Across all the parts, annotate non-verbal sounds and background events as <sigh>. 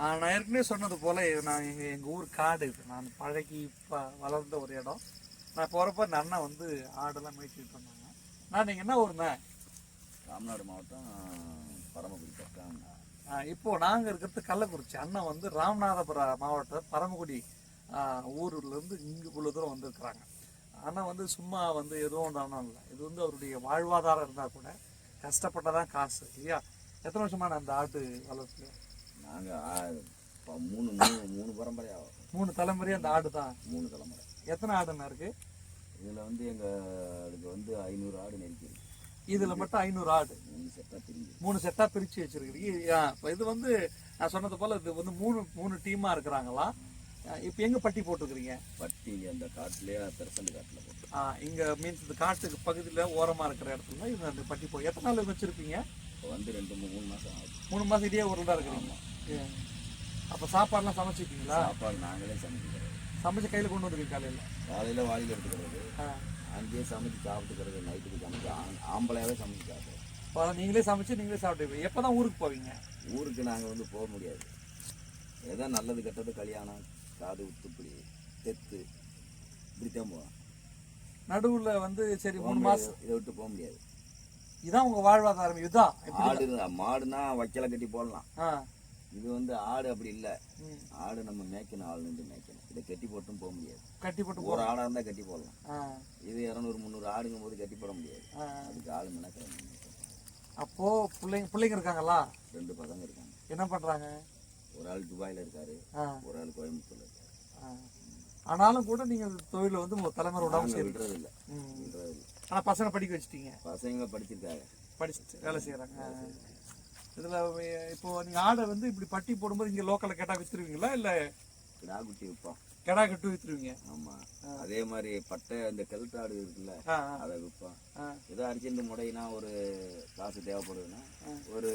நான் ஏற்கனவே சொன்னது போல நான் எங்க எங்க ஊர் காடு இது. நான் பழகி ப வளர்ந்த ஒரு இடம். நான் போறப்ப இந்த அண்ணன் வந்து ஆடெல்லாம் மேய்ச்சிட்டு இருந்தாங்க. நான் நீங்க என்ன ஊருண்ணே? ராமநாடு மாவட்டம் பரமக்குடி பக்கம். ஆஹ் இப்போ நாங்க இருக்கிறது கள்ளக்குறிச்சி. அண்ணன் வந்து ராமநாதபுரம் மாவட்டம் பரமக்குடி ஆஹ் ஊர்ல இருந்து இங்கு இவ்வளவு தூரம் வந்திருக்கிறாங்க. அண்ணன் வந்து சும்மா வந்து எதுவும் ஒன்றாலும் இல்லை. இது வந்து அவருடைய வாழ்வாதாரம் இருந்தா கூட கஷ்டப்பட்டதான் காசு இல்லையா? எத்தனை வருஷமா நான் அந்த ஆட்டு வளர்ப்பு? நாங்கள் மூணு மூணு மூணு பரம்பரை ஆகும் மூணு தலைமுறையா அந்த ஆடு தான். மூணு தலைமுறை. எத்தனை ஆடுண்ணா இருக்கு? இதில் வந்து எங்களுக்கு வந்து ஐநூறு ஆடு நெருக்கி இருக்கு. இதுல மட்டும் ஐநூறு ஆடு. மூணு செட்டாக பிரிஞ்சு. மூணு செட்டா பிரிச்சு வச்சிருக்கிறீங்க. இப்ப இது வந்து நான் சொன்னது போல இது வந்து மூணு மூணு டீமா இருக்கிறாங்களா? இப்போ எங்க பட்டி போட்டுருக்கிறீங்க? பட்டி அந்த காட்டிலே பெருசண்டு காட்டில் போட்டு. ஆ, இங்க மீன்ஸ் இந்த காட்டுக்கு பகுதியில ஓரமா இருக்கிற இடத்துல இது அந்த பட்டி போ எத்தனை நாள் வச்சிருப்பீங்க? இப்போ வந்து ரெண்டு மூணு மூணு மாதம் ஆகுது. மூணு மாசம் இதே ஊரில் தான் இருக்கிறீங்க. அப்ப சாப்பாடுலாம் சமைச்சிட்டீங்களா சாப்பாடு நாங்களே சமைச்சுக்கிறது சமைச்சு கையில கொண்டு வந்துருக்கீங்க காலையில? காலையில் வாளியில் எடுத்துக்கிறது. ஆ. அங்கேயே சமைச்சு சாப்பிட்டுக்கிறது நைட்டுக்கு சமைச்சு ஆ- ஆம்பளையாவே சமைச்சு சாப்பிடுவோம். அப்ப நீங்களே சமைச்சு நீங்களே சாப்பிட்டு எப்பதான் ஊருக்கு போவீங்க? ஊருக்கு நாங்கள் வந்து போக முடியாது. ஏதோ நல்லது கெட்டது கல்யாணம் காது உத்துப்படி தெத்து இப்படித்தான் போவோம். நடுவுல வந்து சரி மூணு. மாசம். இதை விட்டு போக முடியாது. இதான் உங்க வாழ்வாதாரம் இதுதான். இப்படி இருந்தா- மாடுனா வைக்கல கட்டி போடலாம். ஆ. இது வந்து ஆடு அப்படி இல்லை. ஆடு நம்ம மேய்க்கணும் ஆள் நின்று மேய்க்கணும். இதை கட்டி போட்டும் போக முடியாது. கட்டி போட்டு ஒரு ஆடாக இருந்தால் கட்டி போடலாம். இது இரநூறு முந்நூறு ஆடுங்கும் போது கட்டி போட முடியாது. அதுக்கு ஆள் மெனக்கிறேன் அப்போ பிள்ளைங்க பிள்ளைங்க இருக்காங்களா? ரெண்டு பசங்க இருக்காங்க. என்ன பண்றாங்க? ஒரு ஆள் துபாயில் இருக்காரு ஒரு ஆள் கோயம்புத்தூர்ல இருக்காரு. ஆனாலும் கூட நீங்க தொழில வந்து தலைமுறை விடாம விடுறது இல்லை. விடுறது இல்லை. ஆனா பசங்க படிக்க வச்சிட்டீங்க. பசங்க படிச்சிருக்காங்க. படிச்சுட்டு வேலை செய்யறாங்க. இதுல இப்போ நீங்க ஆடை வந்து இப்படி பட்டி போடும்போது இங்க லோக்கல்ல கேட்டா வித்துருவீங்களா? இல்ல கிடா குட்டி விற்போம் கெடா கட்டு வித்துருவீங்க? ஆமாம் அதே மாதிரி பட்டை அந்த கெழுத்து ஆடு இருக்குல்ல அதை விற்போம். ஏதோ அர்ஜென்ட் முடையினா ஒரு காசு தேவைப்படுதுன்னா ஒரு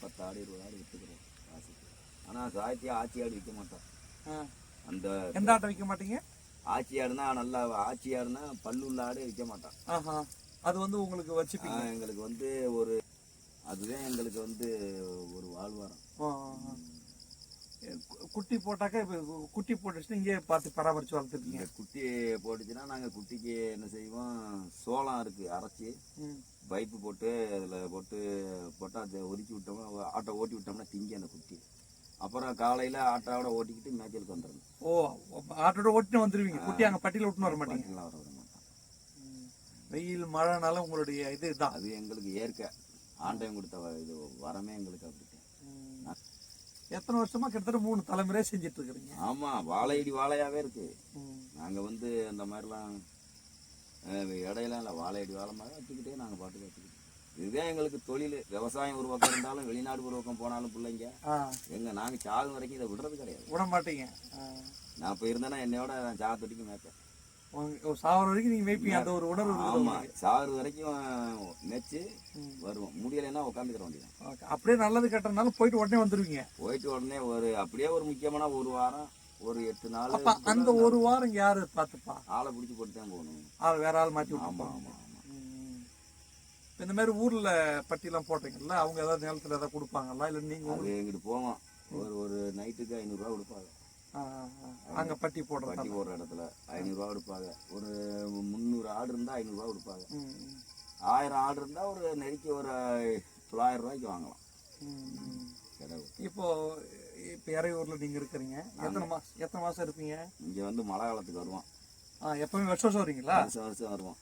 பத்து ஆடு இருபது ஆடு விற்றுக்கிறோம் காசுக்கு ஆனால் சாய்த்தியா ஆச்சி ஆடு விற்க மாட்டோம். அந்த எந்த ஆட்டை விற்க மாட்டீங்க? ஆச்சி ஆடுனா நல்லா ஆச்சி ஆடுனா பல்லுள்ள ஆடு விற்க மாட்டோம். அது வந்து உங்களுக்கு வச்சுப்பீங்க? எங்களுக்கு வந்து ஒரு அதுதான் எங்களுக்கு வந்து ஒரு வாழ்வாரம். குட்டி போட்டாக்க இப்ப குட்டி போட்டுச்சுன்னா இங்கே பார்த்து பராமரிச்சு வளர்த்துப்பீங்க. இந்த குட்டி போட்டுச்சுன்னா நாங்கள் குட்டிக்கு என்ன செய்வோம் சோளம் இருக்குது அரைச்சி. பைப்பு போட்டு அதில் போட்டு போட்டு அதை ஒதுக்கி விட்டோம்னா ஆட்டோ ஓட்டி விட்டோம்னா திங்கி அந்த குட்டி. அப்புறம் காலையில் ஆட்டோவோட ஓட்டிக்கிட்டு மேய்ச்சலுக்கு வந்துடணும். ஓ ஆட்டோட ஓட்டிட்டு வந்துருவீங்க. குட்டி அங்க பட்டியில விட்டுன்னு வர மாட்டீங்க. பாட்டிலாம் வர மாட்டோம். வெயில் மழைனால உங்களுடைய இது இதுதான் அது எங்களுக்கு இயற்கை. ஆண்டவன் கொடுத்த இது வரமே எங்களுக்கு அப்படி. எத்தனை வருஷமா கிட்டத்தட்ட மூணு தலைமுறையா செஞ்சுட்டு இருக்கிறீங்க ஆமாம் வாழையடி வாழையாகவே இருக்குது ம். நாங்கள் வந்து அந்த மாதிரிலாம் இடையெல்லாம் இல்லை. வாழையடி வாழை மாதிரி வச்சுக்கிட்டே நாங்கள் பாட்டுக்கு வச்சுக்கிட்டோம். இதுதான் எங்களுக்கு தொழில். விவசாயம் ஒரு பக்கம் இருந்தாலும் வெளிநாடு ஒரு பக்கம் போனாலும் பிள்ளைங்க எங்க நாங்கள் சாகு வரைக்கும் இதை விடுறது கிடையாது. விட மாட்டீங்க. நான் இப்போ இருந்தேன்னா என்னையோட நான் சாகு தொட்டிக்கு மேய்ப்பேன். சாவர வரைக்கும் நீங்க மேய்ப்பீங்க. அந்த ஒரு உணர்வு ஆமாம். சாகுற வரைக்கும் மேய்ச்சி. வருவோம். முடியலைன்னா உட்காந்துக்கிற வேண்டியதான் ஓகே. அப்படியே நல்லது கெட்டதுனாலும் போயிட்டு உடனே வந்துருவீங்க. போயிட்டு உடனே ஒரு அப்படியே ஒரு முக்கியமான ஒரு வாரம் ஒரு எட்டு நாள் அந்த ஒரு வாரம் யாரு பாத்துப்பா? ஆளை பிடிச்சி போட்டு தான் போகணும். ஆள் வேற ஆள் விட்டு ஆமாம். ஆமாம் இந்த மாதிரி ஊர்ல பட்டியெல்லாம் போட்டீங்கல்ல அவங்க ஏதாவது நிலத்துல ஏதாவது கொடுப்பாங்களா? இல்ல நீங்க அது எங்கிட்டு போவோம். ஒரு ஒரு நைட்டுக்கு ஐநூறுரூவா கொடுப்பாங்க. அங்க பட்டி போடுறதா? வட்டி போடுற இடத்துல ஐநூறுரூவா கொடுப்பாங்க ஒரு முந்நூறு ஆடு இருந்தால் ஐநூறுரூவா கொடுப்பாங்க. ஆயிரம் ஆடு இருந்தால் ஒரு நெருக்கி ஒரு தொள்ளாயிரம் ரூபாய்க்கு வாங்கலாம். இப்போ இப்போ இறையூர்ல நீங்க இருக்கிறீங்க. எத்தனை மாசம் எத்தனை மாசம் இருப்பீங்க? இங்கே வந்து மழை காலத்துக்கு வருவோம். எப்பவுமே வருஷம் வருஷம் வரீங்களா வருஷம் வருஷம் வருவோம்.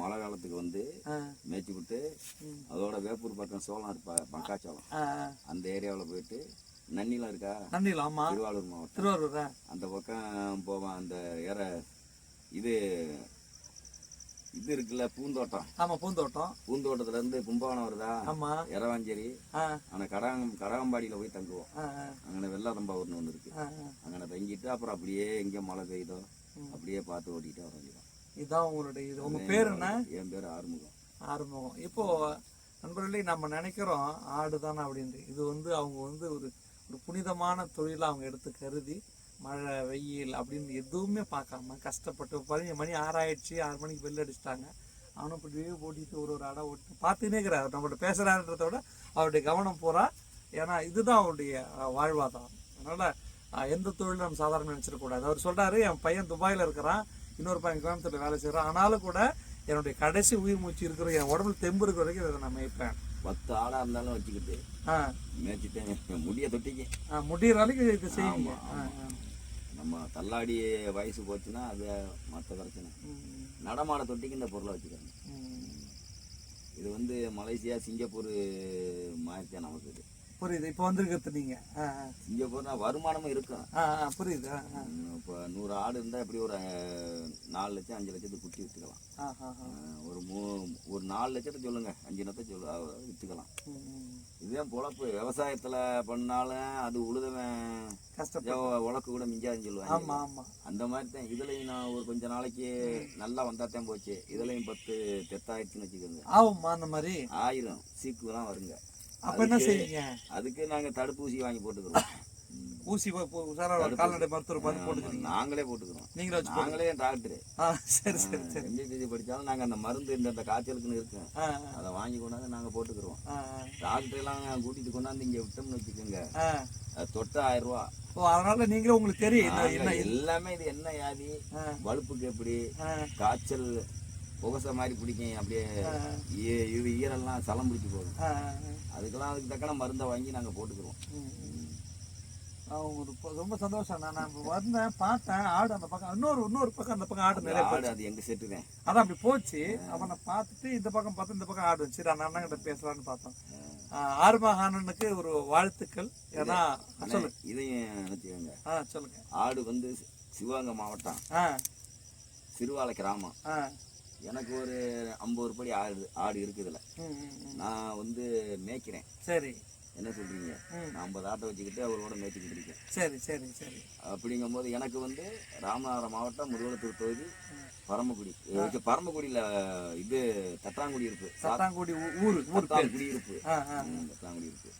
மழை காலத்துக்கு வந்து மேய்ச்சி விட்டு. அதோட வேப்பூர் பக்கம் சோளம் இருப்பா மக்காச்சோளம். அந்த ஏரியாவில் போயிட்டு நன்னிலாம் இருக்கா? நன்றியில் ஆமா. திருவாரூர் மாவட்டம். திருவாரூர். அந்த பக்கம் போவேன் அந்த ஏற இது இது இருக்குல்ல பூந்தோட்டம். ஆமா பூந்தோட்டம். பூந்தோட்டத்துல இருந்து கும்பகோணம் வருதா? ஆமா. எரவாஞ்சேரி ஆ, ஆனால் கடகம் கடகம்பாடியில் போய் தங்குவோம். அங்கே வெள்ளாதம்பா ஒன்று ஒன்று இருக்கு. அங்கே தங்கிட்டு அப்புறம் அப்படியே எங்கே மழை பெய்யுதோ. அப்படியே பார்த்து ஓட்டிகிட்டு வர வேண்டியதான் இதுதான் உங்களுடைய இது. உங்க பேர் என்ன? என் பேர் ஆறுமுகம். ஆரம்பம் இப்போ நண்பர்களே நம்ம நினைக்கிறோம் ஆடு தானே அப்படின்ட்டு. இது வந்து அவங்க வந்து ஒரு ஒரு புனிதமான தொழிலை அவங்க எடுத்து கருதி மழை வெயில் அப்படின்னு எதுவுமே பார்க்காம கஷ்டப்பட்டு பதினஞ்சு மணி ஆறாயிடுச்சு ஆறு மணிக்கு வெளில அடிச்சிட்டாங்க. அவனும் இப்படியே ஓட்டிட்டு ஒரு ஒரு அடை ஓட்டு பார்த்துன்னே இருக்கிறார். நம்மகிட்ட பேசுகிறான்றத விட அவருடைய கவனம் போகிறா ஏன்னா இதுதான் அவருடைய வாழ்வாதாரம். அதனால் எந்த தொழிலும் நம்ம சாதாரண நினச்சிடக்கூடாது அவர் சொல்கிறாரு என் பையன் துபாயில் இருக்கிறான் இன்னொரு பையன் கோயம்புத்தூரில் வேலை செய்கிறான் ஆனாலும் கூட என்னுடைய கடைசி உயிர் மூச்சு இருக்கிற என் உடம்புல தெம்பு இருக்கிற வரைக்கும் இதை நான் மேய்ப்பேன். பத்து ஆடா இருந்தாலும் வச்சுக்கிட்டு ஆ. மேய்ச்சிட்டேன். முடிய தொட்டிக்கு ஆ, முடியிற வரைக்கும் இது ஆ. நம்ம தள்ளாடி வயசு போச்சுன்னா அது மற்ற பிரச்சனை. நடமாட தொட்டிக்கு இந்த பொருளை வச்சுக்கிறேன். இது வந்து மலேசியா சிங்கப்பூர் மாதிரி நமக்கு இது. புரியுது. இப்போ வந்திருக்கிறது நீங்க. ஆ. சிங்கப்பூர்னா வருமானமும் இருக்கும். புரியுது. இப்போ நூறு ஆடு இருந்தால் எப்படி ஒரு நாலு லட்சம் அஞ்சு லட்சத்துக்கு குட்டி ஆ. ஒரு மூ ஒரு நாலு லட்சத்தை சொல்லுங்க. அஞ்சு லட்சத்தை சொல்லு அஹ், விற்றுக்கலாம் ம், ம். இதுதான் பொழப்பு. விவசாயத்தில் பண்ணாலும் அது உழுதவன் கஷ்டப்பட்டு உழக்கு கூட மிஞ்சாதுன்னு சொல்லுவாங்க. ஆமா ஆமா. அந்த மாதிரி தான் இதுலயும் நான் ஒரு கொஞ்ச நாளைக்கு நல்லா வந்தா தான் போச்சு. இதுலயும் பத்து தெத்தாயிடுச்சுன்னு வச்சுக்கோங்க. ஆகும்மா அந்த மாதிரி? ஆயிரம். சீக்குலாம் வருங்க. அப்ப என்ன செய்வீங்க? அதுக்கு நாங்க தடுப்பூசி வாங்கி போட்டுக்கிறோம். <laughs> ஊசி கால்நடை மருத்துவர் பார்த்து போட்டுக்கிறீங்க. நாங்களே போட்டுக்கிறோம். நீங்களே வச்சு நாங்களே டாக்டர். சரி சரி சரி. எம்பிபிசி படிச்சாலும் நாங்க அந்த மருந்து இந்த இந்த காய்ச்சலுக்குன்னு இருக்கும் அதை வாங்கி கொண்டாந்து நாங்க போட்டுக்கிறோம். டாக்டர் எல்லாம் கூட்டிட்டு கொண்டாந்து இங்க விட்டோம்னு வச்சுக்கோங்க. தொட்டு ஆயிரம் ரூபா. ஓ அதனால நீங்களே உங்களுக்கு தெரியும் என்ன எல்லாமே இது என்ன வியாதி? ஆ, வலுப்புக்கு எப்படி? காய்ச்சல் புகசை மாதிரி பிடிக்கும். அப்படியே இது ஈரெல்லாம் சலம் பிடிச்சி போகும். அதுக்கெல்லாம் அதுக்கு தக்கன மருந்தை வாங்கி நாங்கள் போட்டுக்கிறோம் ப- ரொம்ப சந்தோஷம். நான் நான் வந்தேன் பார்த்தேன் ஆடு அந்த பக்கம் இன்னொரு இன்னொரு பக்கம் அந்த பக்கம் ஆடு நிறைய ஆடு அது எங்க செட்டு தான் அதான் அப்படி போச்சு. அப்ப நான் பார்த்துட்டு இந்த பக்கம் பார்த்து இந்த பக்கம் ஆடு சரி அந்த அண்ணன் கிட்ட பேசலாம்னு பார்த்தோம். ஆறுமகானனுக்கு ஒரு வாழ்த்துக்கள். ஏன்னா சொல்லு இதையும் நினச்சிக்கோங்க. ஆ சொல்லுங்க. ஆடு வந்து சிவகங்கை மாவட்டம். சிறுவாலை கிராமம். எனக்கு ஒரு ஐம்பது படி ஆடு ஆடு இருக்குதுல ம், ம், ம். நான் வந்து மேய்க்கிறேன். சரி. என்ன சொல்றீங்க. நான் ஐம்பது ஆட்டை வச்சுக்கிட்டு அவரோட மேய்ச்சிக்கிட்டு இருக்கேன். சரி சரி சரி. அப்படிங்கும்போது எனக்கு வந்து ராமநாதபுரம் மாவட்டம் முருகலத்தூர் தொகுதி பரமக்குடி. பரமக்குடியில் இது தட்டாங்குடி சத்தாங்குடி ஊ- ஊரு தட்டாங்குடி இருப்பு தட்டாங்குடி இருப்பு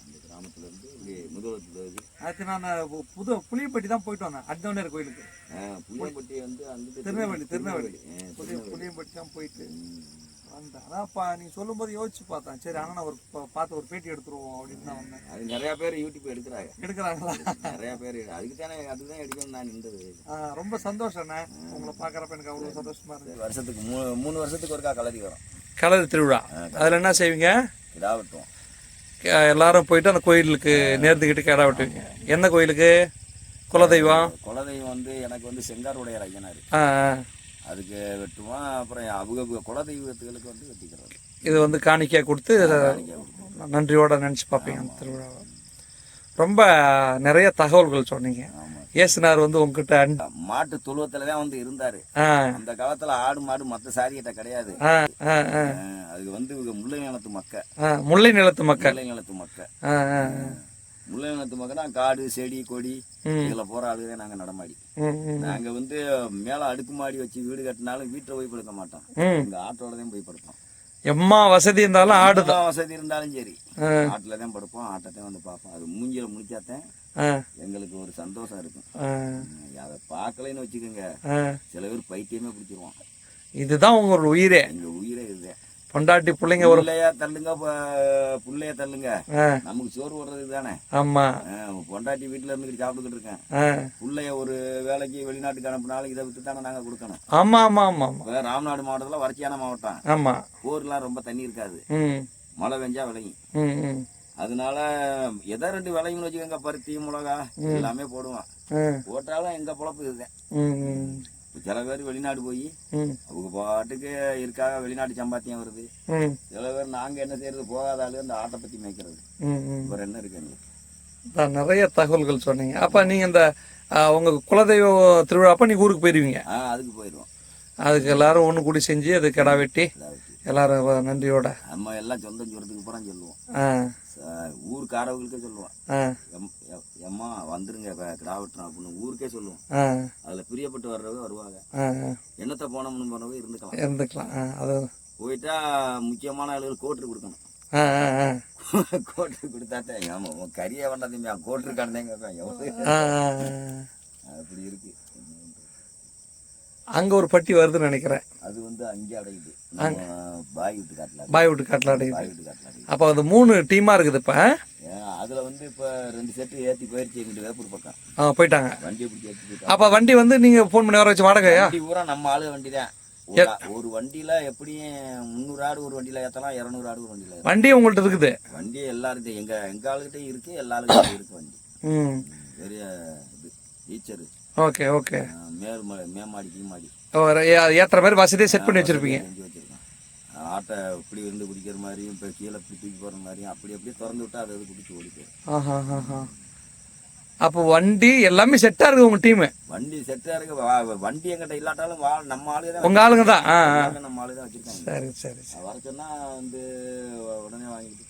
அந்த கிராமத்துல இருந்து இப்படி முதுகுலத்தூர் தொகுதி அடுத்து நான் புது புளியப்பட்டி தான் போயிட்டு வந்தேன் அர்ஜுனர் கோயிலுக்கு. ஆ, புளியம்பட்டி வந்து அங்கிட்டு திருநெல்வேலி திருநெல்வேலி புளிய. புளியம்பட்டி தான் போயிட்டு ம். வந்தேன். அதான் பா நீங்க சொல்லும்போது யோசிச்சு பார்த்தேன். சரி அண்ணன் ஒரு பார்த்து ஒரு பேட்டி எடுத்துருவோம் அப்படின்னு தான் வந்தேன். அது நிறைய பேர் யூடியூப் எடுக்கிறாங்க. எடுக்கிறாங்களா? நிறைய பேர் அதுக்கு தானே அதுதான் எடுக்கணும் நான் நின்றது. ரொம்ப சந்தோஷம் அண்ணே. உங்களை பார்க்குறப்ப எனக்கு அவ்வளோ சந்தோஷமா இருக்கு வருஷத்துக்கு மூணு மூணு வருஷத்துக்கு ஒருக்கா கலரி வரும். கலர் திருவிழா. அதில் என்ன செய்வீங்க? கிடா வெட்டுவோம் க- எல்லாரும் போயிட்டு அந்த கோயிலுக்கு நேர்ந்துக்கிட்டு கிடா வெட்டுவீங்க எந்த கோயிலுக்கு? குலதெய்வம்? குலதெய்வம் வந்து எனக்கு வந்து செங்காருடைய ஐயனார். அதுக்கு வெட்டுவோம். அப்புறம் அவங்க குலதெய்வத்துகளுக்கு வந்து வெட்டிக்கிறோம் இது வந்து காணிக்கையாக கொடுத்து நன்றியோட நினச்சி பார்ப்பீங்க திருவிழாவை. ரொம்ப நிறைய தகவல்கள் சொன்னீங்க. இயேசுனார் வந்து உங்ககிட்ட மாட்டு தொழுவத்துல தான் வந்து இருந்தாரு. அந்த காலத்துல ஆடு மாடு மத்த சாரிகிட்ட கிடையாது. அதுக்கு வந்து இவங்க முல்லை நிலத்து மக்க. முல்லை நிலத்து மக்கள் முல்லை நிலத்து மக்க. முல்லை நிலத்து மக்கனா காடு செடி கொடி. இதுல போற ஆளுவே நாங்க நடமாடி. நாங்க வந்து மேல அடுக்குமாடி வச்சு வீடு கட்டினாலும் வீட்டுல போய் படுக்க மாட்டோம். ம். எங்க ஆட்டோட தான் போய் படுப்போம். எம்மா வசதி இருந்தாலும் ஆடு வசதி இருந்தாலும் சரி. ஆ. ஆட்டுல தான் படுப்போம் ஆட்டத்தை வந்து பார்ப்போம். அது மூஞ்சில முடிச்சாதான் ஆ எங்களுக்கு ஒரு சந்தோஷம் இருக்கும். அதை பார்க்கலைன்னு வச்சுக்கோங்க. சில பேர் பைத்தியமே பிடிச்சிருவான். இதுதான் உங்களோட உயிரே. எங்க உயிரே இதுதான். பொண்டாட்டி பிள்ளைங்க ஒரு புள்ளைய தள்ளுங்க புள்ளைய தள்ளுங்க. நமக்கு சோறு போடுறது தானே ஆமா. பொண்டாட்டி வீட்டுல இருந்துக்கிட்டு சாப்பிட்டுக்கிட்டு இருக்கேன். புள்ளைய ஒரு வேலைக்கு வெளிநாட்டுக்கு அனுப்புனாலும் இதை விட்டு தானே நாங்க கொடுக்கணும். ஆமா ஆமா ஆமா இப்ப ராமநாடு மாவட்டத்துல வறட்சியான மாவட்டம். ஆமா. போர்லாம் ரொம்ப தண்ணி இருக்காது. மழை பெஞ்சா விளையும். அதனால எதை ரெண்டு விளையும்னு வச்சுக்கோங்க பருத்தி மிளகா எல்லாமே போடுவோம் ம் போட்டாலும் எங்க பொழப்பு இதுதான். சில பேர் வெளிநாடு போய் அவங்க பாட்டுக்கு இருக்காக வெளிநாட்டு சம்பாத்தியம் வருது. சில பேர் நாங்க என்ன செய்யறது போகாத ஆளு அந்த ஆட்டை பத்தி மேய்க்கிறது. இவர் என்ன இருக்கு எங்களுக்கு அதான் நிறைய தகவல்கள் சொன்னீங்க. அப்ப நீங்க இந்த உங்க குலதெய்வ திருவிழா அப்ப நீங்க ஊருக்கு போயிருவீங்க? அதுக்கு போயிடுவோம் அதுக்கு எல்லாரும் ஒன்று கூடி செஞ்சு அது கிடா வெட்டி. எல்லாரும் நன்றியோட. நம்ம எல்லாம் சொந்தம் சொல்றதுக்கு பூரா சொல்லுவோம். ஊருக்காரவங்களுக்கே எ- எம்மா வந்துருங்க கிடா வெட்டுறோம் அப்படின்னு ஊருக்கே சொல்லுவோம் ஆ. அதுல பிரியப்பட்டு வர்றவங்க வருவாங்க. என்னத்தை போனோம்னு போனவங்க இருந்துக்கலாம். இருந்துக்கலாம். அது போயிட்டா முக்கியமான ஆளுகள் கோட்டு கொடுக்கணும். கோட்டு கொடுத்தாத்தே ஆமா உன் கறியை வேண்டாம் தம்பி கோட்டு இருக்கானே கேட்பாங்க ஆ, ஆ, ஆ. அப்படி இருக்கு. அங்க ஒரு பட்டி வருதுன்னு நினைக்கிறேன். அது வந்து அங்கே அடையுது. பாய் விட்டு காட்டலாம் பாய் விட்டு காட்டில் அடையுது. அப்போ அது மூணு டீமா இருக்குது இப்போ அதுல வந்து இப்ப ரெண்டு செட்டு ஏத்தி போயிருச்சு எங்கிட்ட வேப்பூர் பக்கம். ஆ போயிட்டாங்க. வண்டியை பிடிச்சி அப்போ வண்டி வந்து நீங்கள் ஃபோன் பண்ணி வர வச்சு வாடகையா? வண்டி பூரா நம்ம ஆளு வண்டி தான் ஒரு வண்டியில எப்படியும் முந்நூறு ஆடு ஒரு வண்டியில ஏத்தலாம் இரநூறு ஆடு ஒரு வண்டியில. வண்டி உங்கள்ட்ட இருக்குது? வண்டி எல்லாருக்கும் எங்க எங்க ஆளுகிட்டையும் இருக்கு எல்லா ஆளுகிட்டையும் இருக்கு வண்டி. ம். பெரிய இது டீச்சரு ஓகே ஓகே. மேல் மேமாடி கீமாடி ஏற்றுற மாதிரி வசதியை செட் பண்ணி வச்சுருப்பீங்க. ஆட்டை இப்படி இருந்து குடிக்கிற மாதிரியும் இப்போ கீழே இப்படி தூக்கி போகிற மாதிரியும் அப்படி அப்படியே திறந்து விட்டா அது குடிச்சு ஓடி போயிடும் ஆஹா ஆஹா. அப்போ வண்டி எல்லாமே செட்டாக இருக்குது உங்கள் டீமு வண்டி செட்டாக இருக்கு. வண்டி எங்கிட்ட இல்லாட்டாலும் வா நம்ம ஆளுங்க தான் உங்கள் ஆளுங்க தான். நம்ம ஆளு தான் வச்சிருக்காங்க. சரி சரி. வர சொன்னா வந்து உடனே வாங்கிட்டு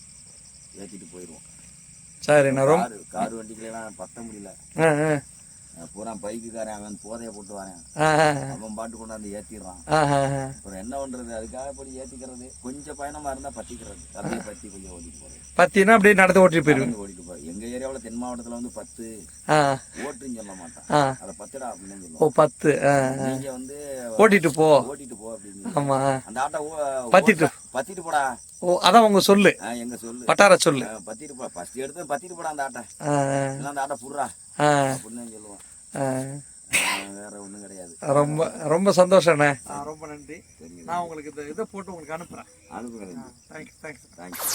ஏற்றிட்டு போயிடுவோம். சரி நான் ரொம்ப காரு வண்டிக்கெல்லாம் பத்த முடியல. பூரா பைக்குக்காரன் அவன் போதைய போட்டு வரேன். அவன் பாட்டு கொண்டாந்து ஏற்றிடுறான். அப்புறம் என்ன பண்றது? அதுக்காக போய் ஏற்றிக்கிறது கொஞ்சம் பயணமா இருந்தா பத்திக்கிறது. அப்படியே பத்தி கொஞ்சம் ஓடிட்டு போறது. பத்தினா அப்படியே நடந்து ஓட்டிட்டு போயிருவீங்க. நடந்து ஓடிட்டு போறது. எங்க ஏரியாவுல தென் மாவட்டத்துல வந்து பத்து. ஓட்டுன்னு சொல்ல மாட்டான். அதை பத்துடா அப்படின்னு ஓ பத்து. நீங்க வந்து ஓட்டிட்டு போ. ஓட்டிட்டு போ அப்படின்னு. ஆமா. அந்த ஆட்டை பத்திட்டு. பத்திட்டு போடா. ஓ அதான் உங்க சொல்லு. எங்க சொல்லு. வட்டார சொல்லு. பத்திட்டு போ. ஃபர்ஸ்ட் எடுத்து பத்திட்டு போடா அந்த ஆட்டை. அந்த ஆட்டை புடுறா. அப்படின்னு சொல்லுவோம். ஆ, வேற ஒண்ணும் கிடையாது. ரொம்ப ரொம்ப சந்தோஷண்ணே ரொம்ப நன்றி. நான் உங்களுக்கு இந்த இதை போட்டு உங்களுக்கு அனுப்புகிறேன் அனுப்புகிறேன் தேங்க்ஸ் தேங்க்ஸ் தேங்க்ஸ்